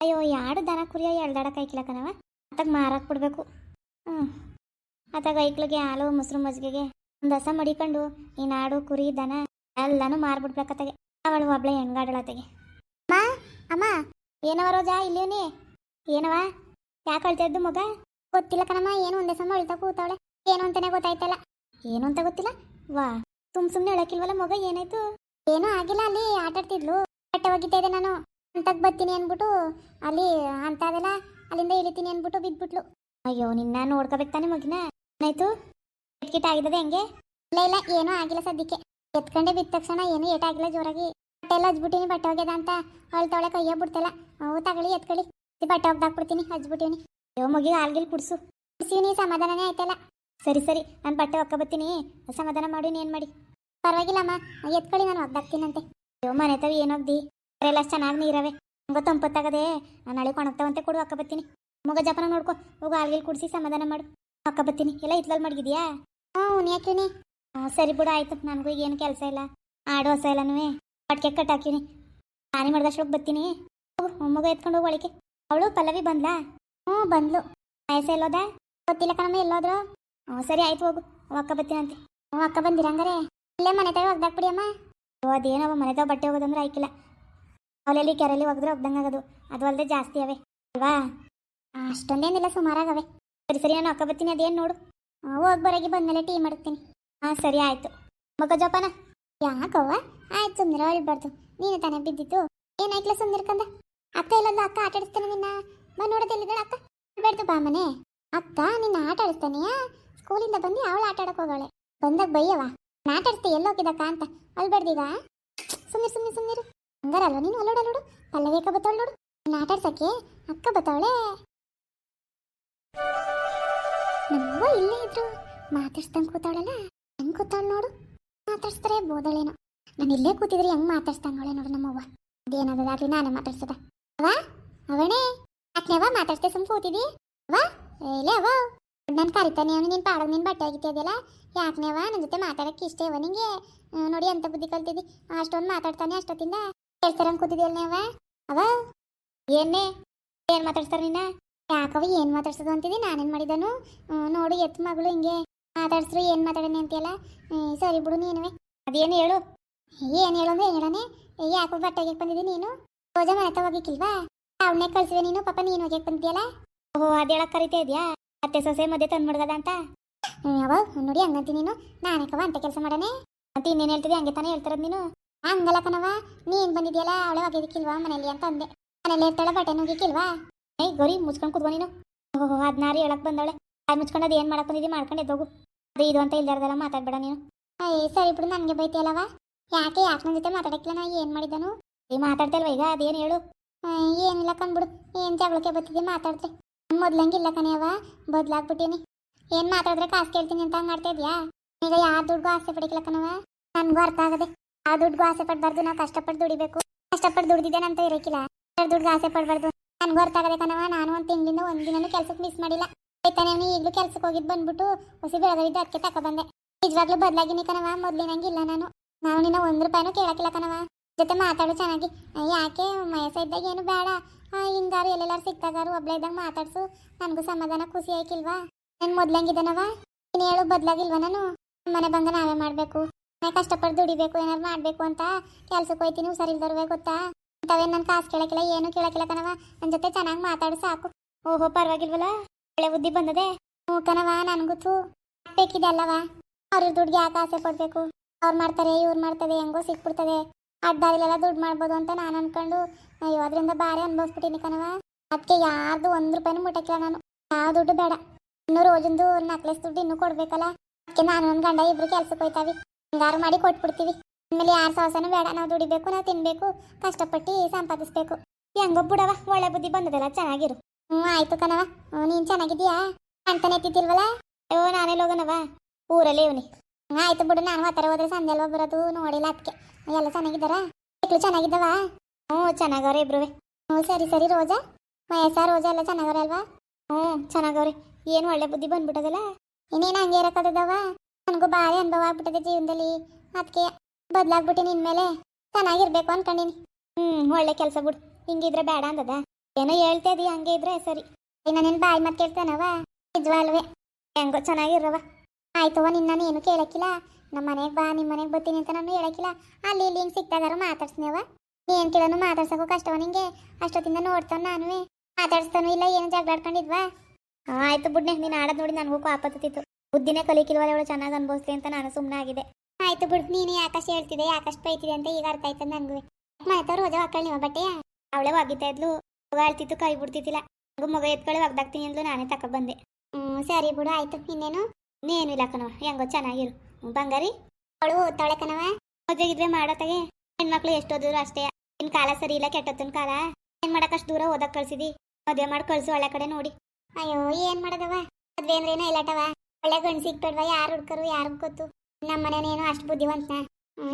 ಅಯ್ಯೋ ಯಾಡು ದನ ಕುರಿಯ ಎಳ್ದಾಡ ಕೈಕಿಲ್ಲ ಕಣವ ಅತ್ತಾಗ ಮಾರಾಕ್ ಬಿಡ್ಬೇಕು. ಹ್ಞೂ ಅತ್ತಾಗ ಐಕ್ಳಿಗೆ ಹಾಲು, ಮೊಸರು, ಮಜ್ಜಿಗೆಗೆ ಒಂದು ಹಸ ಮಡಿಕೊಂಡು ಈ ನಾಡು, ಕುರಿ, ದನ ಎಲ್ಲಾನು ಮಾರ್ಬಿಡ್ಬೇಕತ್ತಾಗೆ ಅವಳು ಒಬ್ಳೆ ಹೆಣ್ಗಾಡಳತ್ತಾಗೆ ಅಮ್ಮ ಅಮ್ಮ, ಏನವ ರೋಜಾ ಇಲ್ಲಿವನಿ ಏನವ? ಯಾಕೆ ಅಳ್ತಾ ಇದ್ದು ಮಗ? ಗೊತ್ತಿಲ್ಲ ಕಣಮ್ಮ, ಏನು ಒಂದೇ ಸಮ ಅಳ್ತಾ ಕೂತಾವಳೆ. ಏನು ಅಂತಾನೆ ಗೊತ್ತಾಯ್ತಲ್ಲ. ಏನು ಅಂತ ಗೊತ್ತಿಲ್ಲ. ವಾ, ಸುಮ್ ಸುಮ್ನೆ ಹೇಳಕ್ಕಿಲ್ವಲ್ಲ ಮಗ, ಏನಾಯ್ತು? ಏನೂ ಆಗಿಲ್ಲ ಅಲ್ಲಿ, ಆಟಾಡ್ತಿದ್ಲು. ಬಟ್ಟೆ ಒಗಿತಾ ನಾನು. ಅಂತಕ್ ಬರ್ತೀನಿ ಅಂದ್ಬಿಟ್ಟು ಅಲ್ಲಿ ಅಂತ ಅದೆಲ್ಲ ಅಲ್ಲಿಂದ ಇಳಿತೀನಿ ಅಂದ್ಬಿಟ್ಟು ಬಿದ್ಬಿಟ್ಲು. ಅಯ್ಯೋ, ನಿನ್ನ ನೋಡ್ಕೋಬೇಕು ತಾನೆ ಮಗಿನ? ಏನಾಯ್ತು? ಕಿಟ್ ಆಗಿದ್ದದೆ ಹೆಂಗೆ? ಇಲ್ಲ ಇಲ್ಲ, ಏನೂ ಆಗಿಲ್ಲ ಸದ್ಯಕ್ಕೆ. ಎತ್ಕೊಂಡೆ ಬಿದ್ದ ತಕ್ಷಣ ಏನೂ ಏಟಾಗಿಲ್ಲ ಜೋರಾಗಿ. ಬಟ್ಟೆ ಎಲ್ಲ ಹಚ್ಬಿಟ್ಟಿನಿ, ಬಟ್ಟೆ ಹೋಗ್ಯದ ಅಂತ ಅಳ್ತವಳೆ ಕೈಯ ಬಿಡ್ತಲ್ಲ. ಅವು ತಗೊಳ್ಳಿ, ಎತ್ಕೊಳ್ಳಿ. ಬಟ್ಟೆ ಒಗ್ದಾಕ್ಬಿಡ್ತೀನಿ ಹಚ್ಬಿಟ್ಟಿನಿ. ಅಯ್ಯೋ ಮಗಿಗೆ ಆಗಿಲ್ಲ ಕುಡ್ಸು. ಕುಡ್ಸಿವ್ನಿ ಸಮಾಧಾನನೇ ಆಯ್ತಲ್ಲ. ಸರಿ ಸರಿ, ನಾನು ಬಟ್ಟೆ ಒಕ್ಕ ಬತ್ತೀನಿ ಸಮಾಧಾನ ಮಾಡಿ ಏನು ಮಾಡಿ? ಪರವಾಗಿಲ್ಲಮ್ಮ ಎತ್ಕೊಳ್ಳಿ, ನಾನು ಒಗ್ದಾಕ್ತೀನಂತೆ. ಅಯ್ಯೋ, ಮನೆ ತಾವು ಏನೊಗ್ದಿ ಎಲ್ಲ ಚೆನ್ನಾಗಿ ನೀರವೆ ಹಂಗ ತಂಪತ್ತಾಗದೆ ನಾಳೆ ಕೊಣಗ್ತಾವಂತೆ ಕೊಡು, ಅಕ್ಕ ಬತ್ತೀನಿ ಮಗ ಜಪನ ನೋಡ್ಕೊ, ಹೋಗು ಆಲ್ಗಿಲ್ ಕುಡಿಸಿ ಸಮಾಧಾನ ಮಾಡು. ಅಕ್ಕ ಬತ್ತೀನಿ ಎಲ್ಲ ಇತ್ಲಲ್ಲಿ ಮಡಗಿದ್ಯಾ? ಹ್ಞೂ ಯಾಕಿವ್ನಿ ಹ್ಞೂ ಸರಿ ಬಿಡು, ಆಯ್ತು. ನನಗೂ ಈಗ ಏನು ಕೆಲಸ ಇಲ್ಲ. ಆಡು ಹೊಸ ಇಲ್ಲನೂ ಪಟ್ಕೆ ಕಟ್ಟಾಕಿನಿ ನಾನೇ ಮಾಡಿದಷ್ಟು ಬತ್ತೀನಿ ಹೋಗು ಮಗ ಎತ್ಕೊಂಡು ಹೋಗಿ ಒಳಗೆ ಅವಳು ಪಲ್ಲವಿ ಬಂದ್ಲಾ? ಹ್ಞೂ, ಬಂದ್ಲು. ಆಯಸ ಎಲ್ಲೋದ? ಗೊತ್ತಿಲ್ಲ ಕಣಮ್ಮ, ಎಲ್ಲೋದ್ರು? ಹ್ಞೂ, ಸರಿ, ಆಯ್ತು, ಹೋಗು. ಅಕ್ಕ ಬತ್ತೀನಂತೆ ಹ್ಞೂ, ಅಕ್ಕ ಬಂದಿರಂಗಾರೆ ಇಲ್ಲೇ ಮನೆ ತಾಯಿ ಒಗ್ದಾಕ್ಬಿಡಿ ಅಮ್ಮ. ಅದೇನವ ಮನೆ ತಾವ ಬಟ್ಟೆ ಹೋಗೋದಂದ್ರೆ ಆಯ್ಕಿಲ್ಲ. ಅವಲೆಲ್ಲಿ ಕೆರೆಯಲ್ಲಿ ಒಗೆದ್ರೆ ಒಗ್ದಂಗೆ ಆಗೋದು ಅದು ಅಲ್ಲದೆ ಜಾಸ್ತಿ ಅವೆ. ಅಲ್ವಾ? ಅಷ್ಟೊಂದೇನಿಲ್ಲ, ಸುಮಾರಾಗವೆ. ಸರಿ ಸರಿ, ನಾನು ಅಕ್ಕ ಬರ್ತೀನಿ, ಅದೇನು ನೋಡು. ಹೋಗಿ ಬರೋಗಿ ಬಂದಮೇಲೆ ಟೀ ಮಾಡ್ತೀನಿ ಹಾಂ ಸರಿ, ಆಯಿತು. ಮಗ ಜೋಪಾನ? ಯಾಕವ್ವ? ಆಯ್ತು ಸುಮ್ಮನೆ ಅಳ್ಬಾರ್ದು ನೀನು ತಾನೇ ಬಿದ್ದಿತ್ತು ಏನಾಯ್ತಲ್ಲ ಸುಮ್ಮನಿರ್ಕಂದ ಅಕ್ಕ ಇಲ್ಲಲ್ಲ ಅಕ್ಕ ಆಟ ಆಡಿಸ್ತಾನೆ ನಿನ್ನ. ಬಾ ನೋಡೋದೆಲ್ಲಿದ್ದಾಳೆ ಅಕ್ಕ? ಬೇಡ್ದು ಬಾ, ಮನೆ. ಅಕ್ಕ ನಿನ್ನ ಆಟ ಆಡಿಸ್ತಾನೆಯಾ ಸ್ಕೂಲಿಂದ ಬಂದು ಅವಳು ಆಟ ಆಡಕ್ಕೆ ಹೋಗೋಳೆ ಬಂದಾಗ ಬೈಯವ ಆಟ ಆಡಿಸ್ತೆ ಎಲ್ಲೋಗಿದ್ದಕ್ಕ ಅಂತ? ಅಲ್ಬೇಡ್ದೀಗ ಸುಮ್ಮನೆ ಸುಮ್ಮನೆ ಸುಮ್ಮನಿರು ಹಂಗಾರಲ್ವ ನೀನು? ಅಲ್ಲೋಡು ಪಲ್ಲವಿ ಅಕ್ಕ ಬತ್ತಾಳ ನೋಡು. ಆಟ ಅಕ್ಕ ಬತ್ತಾವಳೆ. ನಮ್ಮವ್ವ ಇಲ್ಲೇ ಇದ್ರು. ಮಾತಾಡ್ಸ್ದಂಗೆ ಕೂತಾಳಲ್ಲ. ಹೆಂಗ್ ಕೂತಾಳ ನೋಡು? ಮಾತಾಡ್ಸ್ತಾರೆ ಬೋದಳೇನೋ. ನಾನು ಇಲ್ಲೇ ಕೂತಿದ್ರೆ ಹೆಂಗ್ ಮಾತಾಡ್ಸ್ದಂಗಳೆ ನೋಡು ನಮ್ಮವ್ವ. ಅದೇನದಾಗ್ಲಿ ನಾನೇ ಮಾತಾಡ್ಸದ. ಅವ ಅವಣೆ? ಅಕ್ಕನೇವ ಮಾತಾಡ್ಸ್ತೇ ಸುಮ್ ಕೂತಿದಿ ಅವ ಏಲೇ ಅವ ನಾನು ಕರಿತಾನೆ ಅವನು, ನಿನ್ ಪಾಡೋದು ನಿನ್ ಬಟ್ಟೆ ಆಗಿತ್ತಿದೆಯಲ್ಲ ಯಾಕನೇವ ನನ್ನ ಜೊತೆ ಮಾತಾಡಕ್ಕೆ ಇಷ್ಟ ಅವ ನಿಂಗೆ. ನೋಡಿ ಅಂತ ಬುದ್ಧಿ ಕಲ್ತಿದ್ದಿ. ಅಷ್ಟೊಂದು ಮಾತಾಡ್ತಾನೆ ಅಷ್ಟೊತ್ತಿಂದ. ಹೇಳ್ತಾರಂಗ್ ಕೂತಿದ್ಯಲ್ಲ ಅವ? ಅವ? ಏನೇ ಏನ್ ಮಾತಾಡ್ಸ್ತಾರ ನಿನ್ನ ಯಾಕವ ಏನ್ ಮಾತಾಡ್ಸೋದು ಅಂತಿದ್ದೆ ನಾನೇನ್ ಮಾಡಿದನು? ನೋಡು ಎತ್ ಮಗಳು ಹಿಂಗೆ ಮಾತಾಡ್ಸ್ರು ಏನ್ ಮಾತಾಡನೆ ಅಂತೀಯಲ್ಲ? ಹ್ಮ್, ಸರಿ ಬಿಡು ನೀನುವೆ. ಅದೇನು ಹೇಳು? ಏನ್ ಹೇಳು ಅಂದ್ರೆ ಹೇಳನೆ ಯಾಕೋ ಬಟ್ಟೆಗೆ ಬಂದಿದ್ದಿ ನೀನು? ರೋಜ ಮನೆ ಹೋಗಿಕ್ಕಿಲ್ವಾ ಅವನ್ನೇ ಕಳ್ಸಿವೆ ನೀನು ಪಾಪ ನೀನು ಹೋಗಿ ಬಂದಿಯಲ್ಲ? ಓಹೋ ಅದೇಳ ಕರಿತಾ ಇದೆಯಾ? ಅತ್ತೆ ಸೊಸೆ ಮಧ್ಯೆ ತಂದ್ಬಿಡ್ದದ ಅಂತ? ಅವ ನೋಡಿ ಹಂಗಂತಿ ನೀನು. ನಾನೇಕವ ಅಂತ ಕೆಲಸ ಮಾಡನೆ ಅಂತ ಇನ್ನೇನು ಹೇಳ್ತಿದ್ದೆ ಹಂಗೆ ತಾನೇ ಹೇಳ್ತಿರೋದು ನೀನು. ಹಂಗಲ್ಲ ಕಣವ ನೀನ್ ಬಂದಿದ್ಯಲ್ಲ? ಅವಳೆ ಒಗೆದಿಕ್ಕಿಲ್ವಾ ಮನೇಲಿ ಅಂತ ಅಂದೆ. ಮನೇಲಿ ಇರ್ತಾಳೆ ಬಟ್ಟೆ ನುಗ್ಗಿಕ್ಕಿಲ್ವಾ ಏಯ್, ಗೌರಿ, ಮುಚ್ಕೊಂಡು ಕೂತ್ಕೊ ನೀನು. ಓಹೋ ಹದಿನಾರು ಹೇಳಕ್ ಬಂದವಳೆ. ಅದ್ ಮುಚ್ಕೊಂಡು ಅದು ಏನು ಮಾಡಕ್ ಬಂದಿದ್ದೀ? ಮಾಡ್ಕೊಂಡು ಎದ್ದೋಗು. ಅದು ಇದು ಅಂತ ಇಲ್ದಾರ್ದಲ್ಲ ಮಾತಾಡ್ಬೇಡ ನೀನು. ಅಯ್ಯ ಸರಿ ಬಿಡು, ನನಗೆ ಬೈತಿಯಲ್ಲವ ಯಾಕೆ ಯಾಕೆ ನನ್ನ ಜೊತೆ ಮಾತಾಡಕ್ಕಿಲ್ಲ? ನಾ ಏನು ಮಾಡಿದ್ದನು? ಈ ಮಾತಾಡ್ತಲ್ವ ಈಗ? ಅದೇನು ಹೇಳು. ಏನಿಲ್ಲ ಕಂದ್ಬಿಡು ಏನ್ ಜಗಳಕ್ಕೆ ಬತ್ತಿದ್ದೆ ಮಾತಾಡ್ತೆ ಮೊದ್ಲಂಗಿಲ್ಲ ಕಣೆಯವ ಬದ್ಲಾಗ್ಬಿಟ್ಟೀನಿ. ಏನು ಮಾತಾಡಿದ್ರೆ ಕಾಸು ಕೇಳ್ತೀನಿ ಅಂತ ಮಾಡ್ತಾ ಇದೆಯಾ? ಈಗ ಯಾವ ದುಡ್ಡು ಆಸೆ ಪಡಿಕ್ಲ ಕಣವ ನನಗೂ ಅರ್ಥ ಆಗದೆ. ಆ ದುಡ್ಡು ಆಸೆ ಪಡಬಾರ್ದು ನಾವು ಕಷ್ಟಪಟ್ಟು ದುಡಿಬೇಕು. ಕಷ್ಟಪಟ್ಟು ದುಡ್ದಿದ್ದೇನೆ ಇರಕಿಲ್ಲ. ಇರೋಕಿಲ್ಲ ದುಡ್ಡು ಆಸೆ ಪಡಬಾರ್ದು. ನನ್ಗೆ ಅರ್ಥ ನಾನು ಒಂದು ತಿಂಗಳಿಂದ ಒಂದು ದಿನನೂ ಕೆಲ್ಸಕ್ಕೆ ಮಿಸ್ ಮಾಡಿಲ್ಲ. ಆಯ್ತಾನೆ ಅವನು ಈಗಲೂ ಕೆಲ್ಸಕ್ಕೆ ಹೋಗಿದ್ದು ಬಂದ್ಬಿಟ್ಟು ಹೊಸಿ ಬೆಳಗಾವಿದ್ದು ಅದಕ್ಕೆ ತಗೊಬಂದೆ ನಿಜವಾಗ್ಲೂ ಬದಲಾಗಿನಿ ಕಣವ ಮೊದ್ಲಿನಂಗಿಲ್ಲ ನಾನು. ನಾವು ನಿನ್ನ ಒಂದು ರೂಪಾಯಿನೂ ಕೇಳಕ್ಕಿಲ್ಲ ಕಣವ ಜೊತೆ ಮಾತಾಡು ಚೆನ್ನಾಗಿ. ಯಾಕೆ ಮಯಸ ಇದ್ದಾಗ ಏನು ಬೇಡ ಹಿಂಗಾರು ಎಲ್ಲೆಲ್ಲಾರು ಸಿಕ್ತಾಗಾರು ಒಬ್ಳೆ ಇದ್ದಾಗ ಮಾತಾಡ್ಸು. ನನಗೂ ಸಮಾಧಾನ ಖುಷಿ ಆಯ್ಕಿಲ್ವಾ? ನಾನು ಮೊದ್ಲಂಗಿದ್ದಾನವ ನೀನು ಹೇಳು ಬದಲಾಗಿಲ್ವಾ ನಾನು? ಮನೆ ಬಂದ ನಾವೇ ಮಾಡಬೇಕು. ಮನೆ ಕಷ್ಟಪಟ್ಟು ದುಡಿಬೇಕು ಏನಾರು ಮಾಡಬೇಕು ಅಂತ ಕೆಲ್ಸಕ್ಕೆ ಹೋಯ್ತೀನಿ ಹುಷಾರಿಲ್ದವ್ರುವೆ ಗೊತ್ತಾ? ಅಂತವೇ ನನ್ನ ಕಾಸು ಕೇಳಕ್ಕಿಲ್ಲ, ಏನು ಕೇಳಕ್ಕಿಲ್ಲ ಕಣವ ನನ್ನ ಜೊತೆ ಚೆನ್ನಾಗಿ ಮಾತಾಡು, ಸಾಕು. ಓಹೋ, ಪರವಾಗಿಲ್ವಲ್ಲ? ಒಳ್ಳೆ ಬುದ್ಧಿ ಬಂದದೆ. ಹ್ಞೂ ಕಣವ ನನಗೂ ಬೇಕಿದೆ ಅಲ್ಲವ ಅವ್ರ ದುಡ್ಡಿಗೆ ಯಾಕೆ ಆಸೆ ಪಡಬೇಕು? ಅವ್ರು ಮಾಡ್ತಾರೆ, ಇವ್ರು ಮಾಡ್ತಾರೆ ಹೆಂಗೋ ಸಿಕ್ಬಿಡ್ತದೆ. ಅಡ್ಡಾರಿಲೆಲ್ಲ ದುಡ್ಡು ಮಾಡ್ಬೋದು ಅಂತ ನಾನು ಅನ್ಕೊಂಡು, ಅಯ್ಯೋ, ಅದರಿಂದ ಭಾರಿ ಅನ್ಭವಿಸ್ಬಿಟ್ಟಿನಿ ಕಣವ ಅದಕ್ಕೆ ಯಾರ್ದು ಒಂದು ರೂಪಾಯಿನೂ ಮುಟ್ಟಕ್ಕಿಲ್ಲ ನಾನು. ಯಾವ ದುಡ್ಡು ಬೇಡ. ಇನ್ನು ರೋಜಿಂದು ನಕ್ಲೆಸ್ ದುಡ್ಡು ಇನ್ನೂ ಕೊಡ್ಬೇಕಲ್ಲ. ಅದಕ್ಕೆ ನಾನು ನನ್ನ ಗಂಡ, ಇಬ್ರು ಕೆಲ್ಸಕ್ಕೆ ಹೋಯ್ತಾವಿ. ಹಿಂಗಾರು ಮಾಡಿ ಕೊಟ್ಬಿಡ್ತೀವಿ. ಆಮೇಲೆ ಯಾರು ಸಾಹಸನೂ ಬೇಡ, ನಾವು ದುಡಿಬೇಕು, ನಾವು ತಿನ್ಬೇಕು, ಕಷ್ಟಪಟ್ಟು ಸಂಪಾದಿಸ್ಬೇಕು. ಹೆಂಗೋ ಬಿಡವ ಒಳ್ಳೆ ಬುದ್ಧಿ ಬಂದದಲ್ಲ, ಚೆನ್ನಾಗಿರು. ಹ್ಞೂ ಆಯ್ತು ಕಣವ ಹ್ಞೂ ನೀನು ಚೆನ್ನಾಗಿದ್ದೀಯಾ? ಅಂತಾನೆ ಎತ್ತಿದ್ದಿಲ್ವಲ್ಲ ಅಯ್ಯೋ, ನಾನೇ ಲೋಗನವ ಊರಲ್ಲಿ ಇವನಿ. ಆಯ್ತು ಬಿಡು, ನಾನು ಥರ ಹೋದ್ರೆ ಸಂಜೆ ಅಲ್ವಾ ಬರೋದು? ನೋಡಿಲ್ಲ ಅದಕ್ಕೆ ಎಲ್ಲ ಚೆನ್ನಾಗಿದ್ದಾರಾ? ಮಕ್ಕಳು ಚೆನ್ನಾಗಿದ್ದಾವ? ಹ್ಞೂ ಚೆನ್ನಾಗವ್ರೆ ಇಬ್ರುವೆ ಹ್ಞೂ ಸರಿ ಸರಿ, ರೋಜಾ. ವಯಸ್ಸ, ರೋಜಾ ಎಲ್ಲ ಚೆನ್ನಾಗವ್ರೆ ಅಲ್ವಾ? ಹ್ಞೂ ಚೆನ್ನಾಗವ್ರೆ. ಏನು ಒಳ್ಳೆ ಬುದ್ಧಿ ಬಂದ್ಬಿಟ್ಟದಲ್ಲ? ಇನ್ನೇನು ಹಂಗೆ ಇರಕ್ಕದವ ನನಗೂ ಭಾರಿ ಅನುಭವ ಆಗ್ಬಿಟ್ಟಿದೆ ಜೀವನದಲ್ಲಿ. ಅದಕ್ಕೆ ಬದಲಾಗ್ಬಿಟ್ಟಿನಿ ಇನ್ಮೇಲೆ ಚೆನ್ನಾಗಿರ್ಬೇಕು ಅನ್ಕೊಂಡಿನಿ. ಹ್ಮ್ ಒಳ್ಳೆ ಕೆಲಸ ಬಿಡು. ಹಿಂಗಿದ್ರೆ ಬೇಡ ಅಂದದ. ಏನೋ ಹೇಳ್ತಾ ಇದೀಯ ಹಂಗೆ ಇದ್ರೆ ಸರಿ. ನಾನೇನು ಬಾಯಿ ಮತ್ ಕೇಳ್ತಾನವ ನಿಜವಾಲ್ವೇ ಹೆಂಗೋ ಚೆನ್ನಾಗಿರವ ಆಯ್ತವ ನಿನ್ನ ಏನು ಕೇಳಕ್ಕಿಲ್ಲ. ನಮ್ಮ ಮನೆಗೆ ಬಾ ನಿಮ್ಮ ಮನೆಗೆ ಬರ್ತೀನಿ ಅಂತ ನಾನು ಹೇಳಕ್ಕಿಲ್ಲ. ಅಲ್ಲಿ ಇಲ್ಲಿ ಹಿಂಗೆ ಸಿಕ್ತಾಗಾರು ಮಾತಾಡ್ಸ್ನೇವ ಏನ್ ಕೇಳೋನು ಮಾತಾಡ್ಸಕ್ಕೂ ಕಷ್ಟವ ನಿಂಗೆ. ಅಷ್ಟೊತ್ತಿಂದ ನೋಡ್ತಾನ ನಾನು ಮಾತಾಡ್ಸ್ತಾನು ಇಲ್ಲ ಏನು ಜಗಳಾಡ್ಕೊಂಡಿದ್ವಾ. ಆ, ಆಯ್ತು ಬಿಡ್ನೆ ನೀನು ಆಡೋದು ನೋಡಿ ನನಗೂ ಆಪತ್ತಿತ್ತು ಬುದ್ಧಿನೇ ಕಲಿಕಿಲ್ವಲ್ಲ ಅವಳು ಚೆನ್ನಾಗಿ ಅನ್ಭವಿಸ್ಲಿ ಅಂತ ನಾನು ಸುಮ್ಮನೆ ಆಗಿದೆ ಆಯ್ತು ಬಿಡು, ನೀನು ಯಾಕಷ್ಟು ಹೇಳ್ತಿದೆ ಯಾಕಷ್ಟು ಬೈತಿದೆ ಅಂತ ಈಗ ಅರ್ಥ ಆಯ್ತದ ನಂಗೆ ಮನೆತ ರೋಜಾ ಹಾಕೊಳ್ಳಿ ನಿಮ್ಮ ಬಟ್ಟೆಯ ಅವಳೇ ಒಗಿತಾ ಇದ್ಲು ಅಳ್ತಿತ್ತು, ಕೈ ಬಿಡ್ತಿದ್ದಿಲ್ಲ. ಹಂಗು ಮಗ ಎತ್ಕೊಳ್ಳಿ ಒಗ್ದಾಕ್ತೀನಿ ಅಂದ್ಲು, ನಾನೇ ತಕ ಬಂದೆ. ಹ್ಞೂ ಸರಿ ಬಿಡು, ಆಯ್ತು. ಇನ್ನೇನು? ಇನ್ನೇನು ಇಲ್ಲ ಕಣವ ಹೆಂಗೋ ಚೆನ್ನಾಗಿರು. ಬಂಗಾರಿ? ಅವಳು ಓದ್ತಾಳೆ ಕಣವ ಮದುವೆಗಿದ್ರೆ ಮಾಡತ್ತಾಗೆ ಹೆಣ್ಮಕ್ಳು ಎಷ್ಟು ಓದಿದ್ರು ಅಷ್ಟೇ. ನಿನ್ ಕಾಲ ಸರಿ ಇಲ್ಲ, ಕೆಟ್ಟತ್ತನ ಕಾಲ? ಏನ್ ಮಾಡಕ್ ಅಷ್ಟು ದೂರ ಓದಕ್ ಕಳ್ಸಿದಿ? ಮದ್ವೆ ಮಾಡಿ ಕಳ್ಸು ಒಳ್ಳೆ ಕಡೆ ನೋಡಿ. ಅಯ್ಯೋ, ಏನ್ ಮಾಡದವ ಮದ್ವೆ ಅಂದ್ರೆ ಏನೋ ಇಲ್ಲಟವ ಒಳ್ಳೆ ಗಂಡ ಸಿಕ್ಬೇಡ್ವ ಯಾರು ಹುಡ್ಕರು ಯಾರು ಗೊತ್ತು? ನಮ್ಮ ಮನೇನೇನೋ ಅಷ್ಟು ಬುದ್ಧಿವಂತ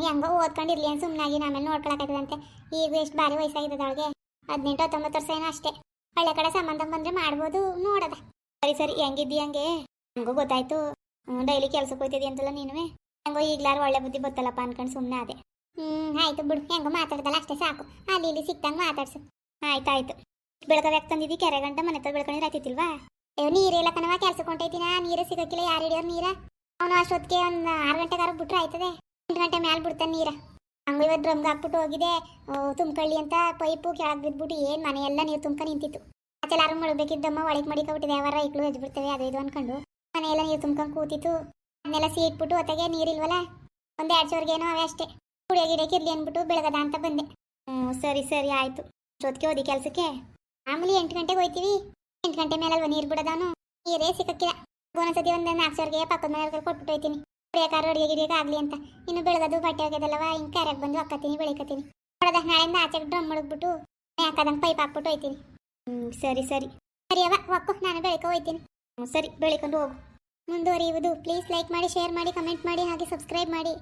ಹೆಂಗೋ ಓದ್ಕೊಂಡಿರ್ಲಿ ಅಂತ ಸುಮ್ಮನಾಗಿ ಆಮೇಲೆ ನೋಡ್ಕೊಳಕಾಗದಂತೆ ಈಗ ಎಷ್ಟು ಭಾರಿ ವಯಸ್ಸಾಗಿದೆ ಅವಳಿಗೆ. ಹದಿನೆಂಟು, ಹತ್ತೊಂಬತ್ತು ವರ್ಷ ಏನೋ ಅಷ್ಟೇ. ಒಳ್ಳೆ ಕಡೆ ಸಂಬಂಧ ಬಂದ್ರೆ ಮಾಡ್ಬೋದು, ನೋಡದ. ಸರಿ ಸರಿ, ಹೆಂಗಿದ್ದಿ ಹಂಗೆ? ಹಂಗೂ ಗೊತ್ತಾಯ್ತು. ಡೈಲಿ ಕೆಲ್ಸಕ್ಕೆ ಹೋಗ್ತಿದ್ದಿ ಅಂತಲ್ಲ ನೀನುವೆ? ಹೆಂಗೋ ಈಗ್ಲಾರು ಒಳ್ಳೆ ಬುದ್ಧಿ ಗೊತ್ತಲ್ಲಪ್ಪ ಅನ್ಕೊಂಡು ಸುಮ್ಮನೆ ಅದೇ ಹ್ಮ್, ಆಯ್ತು ಬಿಡು. ಹೆಂಗೋ ಮಾತಾಡ್ದಲ್ಲ ಅಷ್ಟೇ ಸಾಕು. ಅಲ್ಲಿ, ಇಲ್ಲಿ ಸಿಕ್ತಂಗೆ ಮಾತಾಡ್ಸು. ಆಯ್ತಾಯ್ತು. ಬೆಳಗ್ಗೆ ತಂದಿದ್ದಿ? ಕೆರೆ ಗಂಟ ಮನೆ ಹತ್ರ ಆಯ್ತಿಲ್ವಾ ಅಯ್ಯೋ ನೀರಿಲ್ಲ ಕಣವ ಕೆಲ್ಸಕ್ಕೆ ಹೊಂಟೈತಿನ, ನೀರು ಸಿಗೋಕಿಲ್ಲ, ಯಾರು ಹಿಡಿಯೋರು ನೀರ? ಅವನು ಅಷ್ಟೊತ್ತಿಗೆ ಒಂದು ಆರು ಗಂಟೆಗಾರ ಬಿಟ್ರೆ ಆಯ್ತದೆ. ಎಂಟು ಗಂಟೆ ಮ್ಯಾಲ್ ಬಿಡ್ತಾನೆ ನೀರ. ಹಂಗ ಇವತ್ತು ಡ್ರಮ್ಗೆ ಹಾಕ್ಬಿಟ್ಟು ಹೋಗಿದೆ ತುಂಬ್ಕೊಳ್ಳಿ ಅಂತ ಪೈಪು ಕೆಳಗೆ ಬಿದ್ಬಿಟ್ಟು ಏನು ಮನೆಯೆಲ್ಲ ನೀರು ತುಂಬ್ಕೊಂಡು ನಿಂತಿತ್ತು. ಆಚೆಲ್ಲಾರು ಮಳಬೇಕಿದ್ದಮ್ಮ ಒಳಗೆ ಮಡಿಕೊಬಿಟ್ಟಿದೆ ಅವರ ಐಕ್ಳು ಬಿಡ್ತವೆ ಅದು ಇದು ಅನ್ಕೊಂಡು. ಮನೆಯೆಲ್ಲ ನೀರು ತುಂಬ್ಕೊಂಡು ಕೂತಿತ್ತು. ಅದನ್ನೆಲ್ಲ ಸೀಟ್ಬಿಟ್ಟು ಹೊತ್ತಗೆ ನೀರಿಲ್ವಲ್ಲ ಒಂದು ಎರಡು ಸಾವಿರಗೇನೋ ಅವೇ ಅಷ್ಟೇ. ಕುಡಿಯೋ ಗಿಡಕ್ಕೆ ಇರಲಿ ಅಂದ್ಬಿಟ್ಟು ಬೆಳಗದ ಅಂತ ಬಂದೆ. ಹ್ಞೂ ಸರಿ ಸರಿ, ಆಯ್ತು. ಜೊತೆಗೆ ಹೋದಿ ಕೆಲಸಕ್ಕೆ? ಮಾಮೂಲಿ ಎಂಟು ಗಂಟೆಗೆ ಹೋಯ್ತೀವಿ. ಎಂಟು ಗಂಟೆ ಮೇಲೆ ಅಲ್ವ ನೀರು ಬಿಡೋದಾನು ನೀರೇ ಸಿಕ್ಕಕ್ಕಿಲ್ಲ ಒಂದೊಂದ್ಸತಿ ಒಂದು ನಾಲ್ಕು ಸಾವಿರಗೆ ಪಕ್ಕದ ಮನೆಯವ್ರಿಗೆ ಕೊಟ್ಬಿಟ್ಟು ಹೋಯ್ತೀನಿ. ಕುಡಿಯೋಕಾರ ಅಡುಗೆ ಗಿಡಿಯೋಕೆ ಆಗಲಿ ಅಂತ. ಇನ್ನು ಬೆಳಗದು ಬಟ್ಟೆ ಹೋಗ್ಯದಲ್ಲವ ಹಿಂಗೆ ಕರೆಗೆ ಬಂದು ಹಾಕತ್ತೀನಿ ಬೆಳಿಕತ್ತೀನಿ. ನೋಡದ, ನಾಳೆಯಿಂದ ಆಚೆಗೆ ಡ್ರಮ್ ಮುಳುಗ್ಬಿಟ್ಟು ಹಾಕದಂಗೆ ಪೈಪ್ ಹಾಕ್ಬಿಟ್ಟು ಹೋಯ್ತೀನಿ. ಹ್ಞೂ ಸರಿ ಸರಿ. ಸರಿ ಅವ ಒಕ್ಕು ನಾನು ಬೆಳಿಕ ಹೋಯ್ತೀನಿ. ಹ್ಞೂ ಸರಿ. ಬೆಳಿಕೊಂಡು ಹೋಗು. ಮುಂದುವರಿಯುವುದು. ಪ್ಲೀಸ್ ಲೈಕ್ ಮಾಡಿ, ಶೇರ್ ಮಾಡಿ, ಕಮೆಂಟ್ ಮಾಡಿ, ಹಾಗೆ ಸಬ್ಸ್ಕ್ರೈಬ್ ಮಾಡಿ.